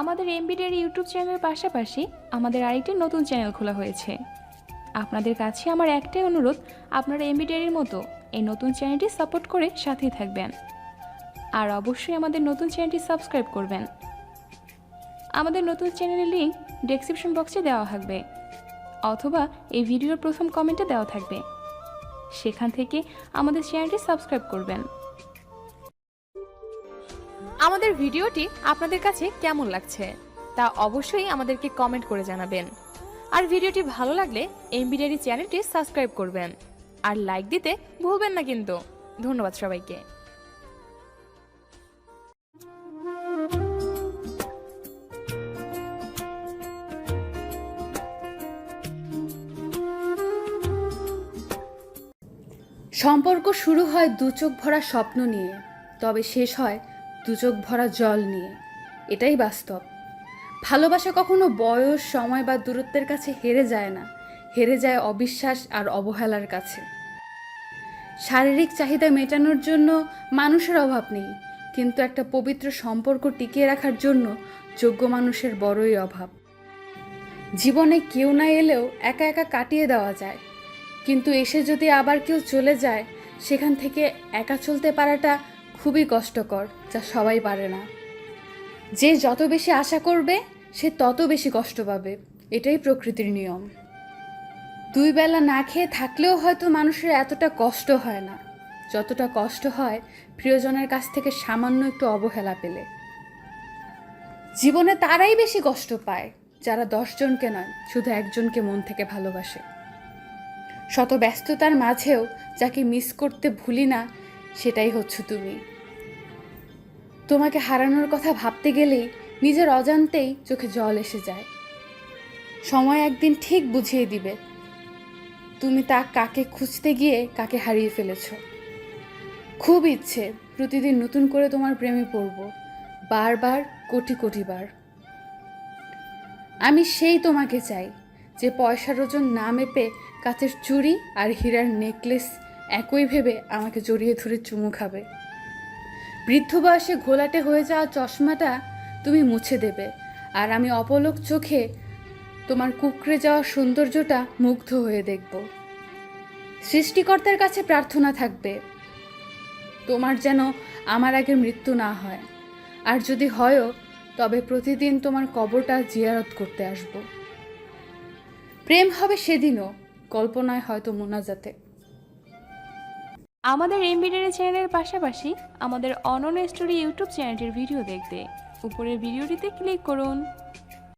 আমাদের এমবিডির ইউটিউব চ্যানেলের পাশাপাশি আমাদের আরেকটি নতুন চ্যানেল খোলা হয়েছে। আপনাদের কাছে আমার একটাই অনুরোধ, আপনারা এমবিডির মতো এই নতুন চ্যানেলটি সাপোর্ট করে সাথেই থাকবেন। আর অবশ্যই আমাদের নতুন চ্যানেলটি সাবস্ক্রাইব করবেন। আমাদের নতুন চ্যানেলের লিঙ্ক ডেসক্রিপশন বক্সে দেওয়া থাকবে, অথবা এই ভিডিওর প্রথম কমেন্টে দেওয়া থাকবে। সেখান থেকে আমাদের চ্যানেলটি সাবস্ক্রাইব করবেন। আমাদের ভিডিওটি আপনাদের কাছে কেমন লাগছে তা অবশ্যই আমাদেরকে কমেন্ট করে জানাবেন। আর ভিডিওটি ভালো লাগলে এমবিডারি চ্যানেলটি সাবস্ক্রাইব করবেন। আর লাইক দিতে ভুলবেন না কিন্তু। ধন্যবাদ সবাইকে। সম্পর্ক শুরু হয় দু চোখ ভরা স্বপ্ন নিয়ে, তবে শেষ হয় দু চোখ ভরা জল নিয়ে। এটাই বাস্তব। ভালোবাসা কখনো বয়স, সময় বা দূরত্বের কাছে হেরে যায় না। হেরে যায় অবিশ্বাস আর অবহেলার কাছে। শারীরিক চাহিদা মেটানোর জন্য মানুষের অভাব নেই। কিন্তু একটা পবিত্র সম্পর্ক টিকিয়ে রাখার জন্য যোগ্য মানুষের বড়ই অভাব। জীবনে কেউ না এলেও একা একা কাটিয়ে দেওয়া যায়। কিন্তু এসে যদি আবার কেউ চলে যায়, সেখান থেকে একা চলতে পারাটা খুবই কষ্টকর, যা সবাই পারে না। যে যত বেশি আশা করবে, সে তত বেশি কষ্ট পাবে। এটাই প্রকৃতির নিয়ম। দুই বেলা না খেয়ে থাকলেও হয়তো মানুষের এতটা কষ্ট হয় না। যতটা কষ্ট হয়, প্রিয়জনের কাছ থেকে সামান্য একটু অবহেলা পেলে। জীবনে তারাই বেশি কষ্ট পায়, যারা দশজনকে নয়, শুধু একজনকে মন থেকে ভালোবাসে। শত ব্যস্ততার মাঝেও যাকে মিস করতে ভুলি না, সেটাই হচ্ছে তুমি। তোমাকে হারানোর কথা ভাবতে গেলেই নিজের অজান্তেই চোখে জল এসে যায়। সময় একদিন ঠিক বুঝিয়ে দিবে। তুমি তা কাকে খুঁজতে গিয়ে কাকে হারিয়ে ফেলেছ? খুব ইচ্ছে প্রতিদিন নতুন করে তোমার প্রেমে পড়ব, বারবার, কোটি কোটি বার। আমি সেই তোমাকে চাই যে পয়সার ওজন না মেপে কাচের চুড়ি আর হীরার নেকলেস একই ভেবে আমাকে জড়িয়ে ধরে চুমু খাবে। বৃদ্ধ বয়সে ঘোলাটে হয়ে যাওয়া চশমাটা তুমি মুছে দেবে। আর আমি অপলক চোখে তোমার কুকড়ে যাওয়া সৌন্দর্যটা মুগ্ধ হয়ে দেখব। সৃষ্টিকর্তার কাছে প্রার্থনা থাকবে, তোমার যেন আমার আগে মৃত্যু না হয়। আর যদি হয়ও, তবে প্রতিদিন তোমার কবরটা জিয়ারত করতে আসব। প্রেম হবে সেদিনও, কল্পনায় হয়তো মোনাজাতে। আমাদের এমবিডির চ্যানেলের পাশাপাশি আমাদের অনন স্টোরি ইউটিউব চ্যানেলটির ভিডিও দেখতে। উপরের ভিডিওটিতে ক্লিক করুন।